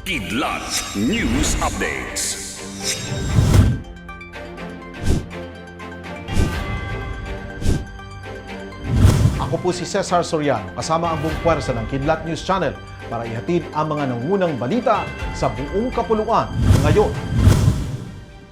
Kidlat News Updates. Ako po si Cesar Soriano, kasama ang buong puwersa ng Kidlat News Channel para ihatid ang mga nangunang balita sa buong kapuluan ngayon.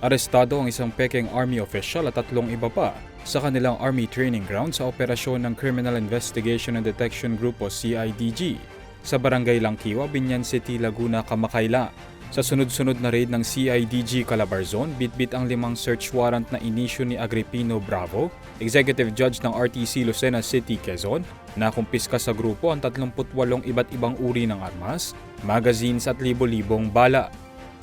Arestado ang isang Peking Army official at tatlong iba pa sa kanilang Army Training Ground sa operasyon ng Criminal Investigation and Detection Group o CIDG sa Barangay Langkiwa, Binyan City, Laguna, Kamakayla. Sa sunod-sunod na raid ng CIDG Calabarzon, bitbit ang limang search warrant na inisyu ni Agripino Bravo, Executive Judge ng RTC Lucena City, Quezon, na kumpiska sa grupo ang 38 iba't ibang uri ng armas, magazines at libo-libong bala.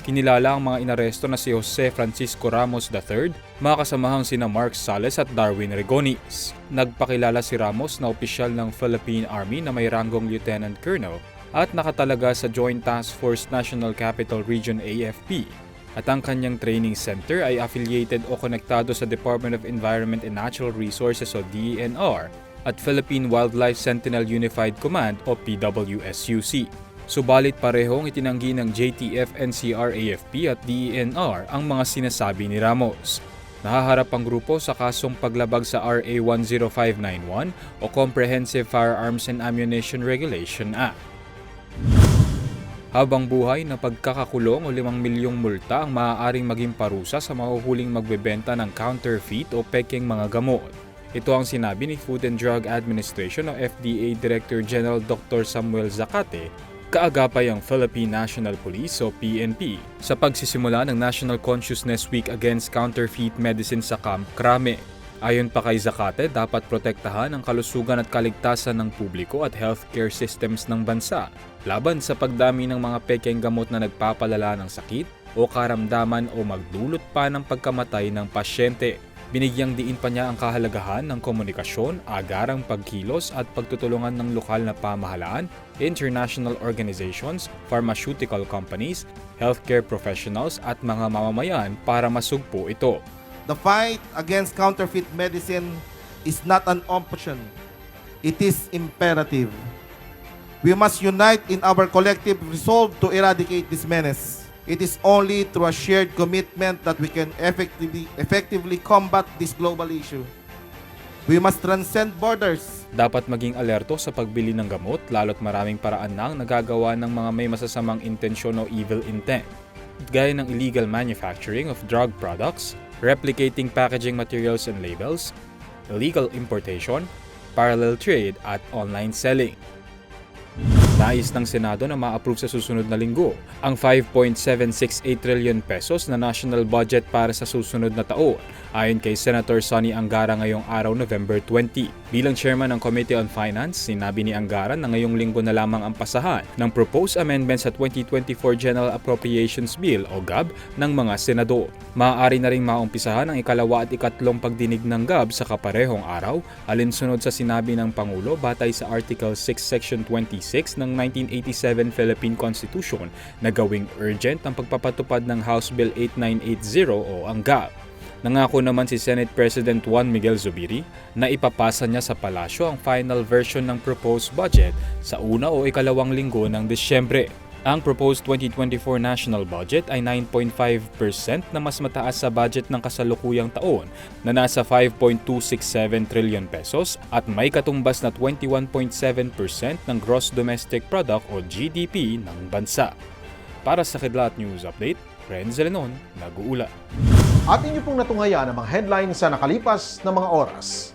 Kinilala ang mga inaresto na si Jose Francisco Ramos III, mga kasamahang sina Mark Sales at Darwin Regonis. Nagpakilala si Ramos na opisyal ng Philippine Army na may ranggong Lieutenant Colonel at nakatalaga sa Joint Task Force National Capital Region AFP at ang kanyang training center ay affiliated o konektado sa Department of Environment and Natural Resources o DENR at Philippine Wildlife Sentinel Unified Command o PWSUC. Subalit parehong itinanggi ng JTF, NCR, AFP at DENR ang mga sinasabi ni Ramos. Nahaharap ang grupo sa kasong paglabag sa RA 10591 o Comprehensive Firearms and Ammunition Regulation Act. Habang buhay na pagkakakulong o 5 milyong multa ang maaaring maging parusa sa mahuhuling magbebenta ng counterfeit o peking mga gamot. Ito ang sinabi ni Food and Drug Administration o FDA Director General Dr. Samuel Zacate kaagapay ang Philippine National Police o PNP sa pagsisimula ng National Consciousness Week Against Counterfeit Medicine sa Camp Crame. Ayon pa kay Zacate, dapat protektahan ang kalusugan at kaligtasan ng publiko at healthcare systems ng bansa laban sa pagdami ng mga pekeng gamot na nagpapalala ng sakit o karamdaman o magdulot pa ng pagkamatay ng pasyente. Binigyang diin pa niya ang kahalagahan ng komunikasyon, agarang pagkilos at pagtutulungan ng lokal na pamahalaan, international organizations, pharmaceutical companies, healthcare professionals at mga mamamayan para masugpo ito. The fight against counterfeit medicine is not an option. It is imperative. We must unite in our collective resolve to eradicate this menace. It is only through a shared commitment that we can effectively, effectively combat this global issue. We must transcend borders. Dapat maging alerto sa pagbili ng gamot lalo't maraming paraan na ang nagagawa ng mga may masasamang intensyon o evil intent. Gaya ng illegal manufacturing of drug products, replicating packaging materials and labels, illegal importation, parallel trade at online selling. Nais ng Senado na ma-approve sa susunod na linggo ang 5.768 trillion pesos na national budget para sa susunod na taon ayon kay Senator Sonny Angara ngayong araw November 20. Bilang chairman ng Committee on Finance, sinabi ni Angara na ngayong linggo na lamang ang pasahan ng proposed amendments sa 2024 General Appropriations Bill o GAB ng mga senador. Maaari na ring maumpisahan ang ikalawa at ikatlong pagdinig ng GAB sa kaparehong araw alinsunod sa sinabi ng Pangulo batay sa Article 6 Section 26 ng 1987 Philippine Constitution na gawing urgent ang pagpapatupad ng House Bill 8980 o ang GAB. Nangako naman si Senate President Juan Miguel Zubiri na ipapasa niya sa palasyo ang final version ng proposed budget sa una o ikalawang linggo ng Disyembre. Ang proposed 2024 national budget ay 9.5% na mas mataas sa budget ng kasalukuyang taon na nasa 5.267 trillion pesos at may katumbas na 21.7% ng gross domestic product o GDP ng bansa. Para sa Kidlat News Update, Renz Zelenon, nag-uula. At inyo pong natunghaya ang mga headlines sa nakalipas na mga oras.